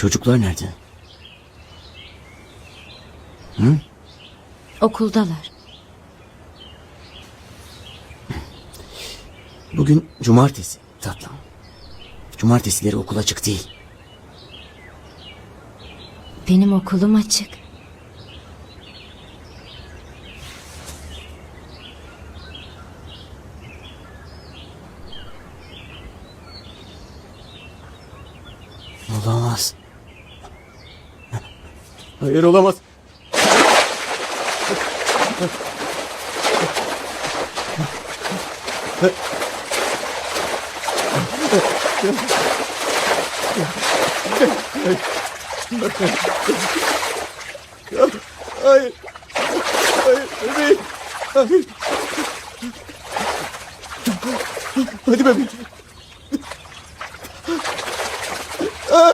Çocuklar nerede? Okuldalar. Bugün cumartesi tatlım. Cumartesileri okul açık değil. Benim okulum açık. Olamaz. Hayır olamaz. Hayır. Hayır. Bebeğim. Hayır. Hadi bebeğim.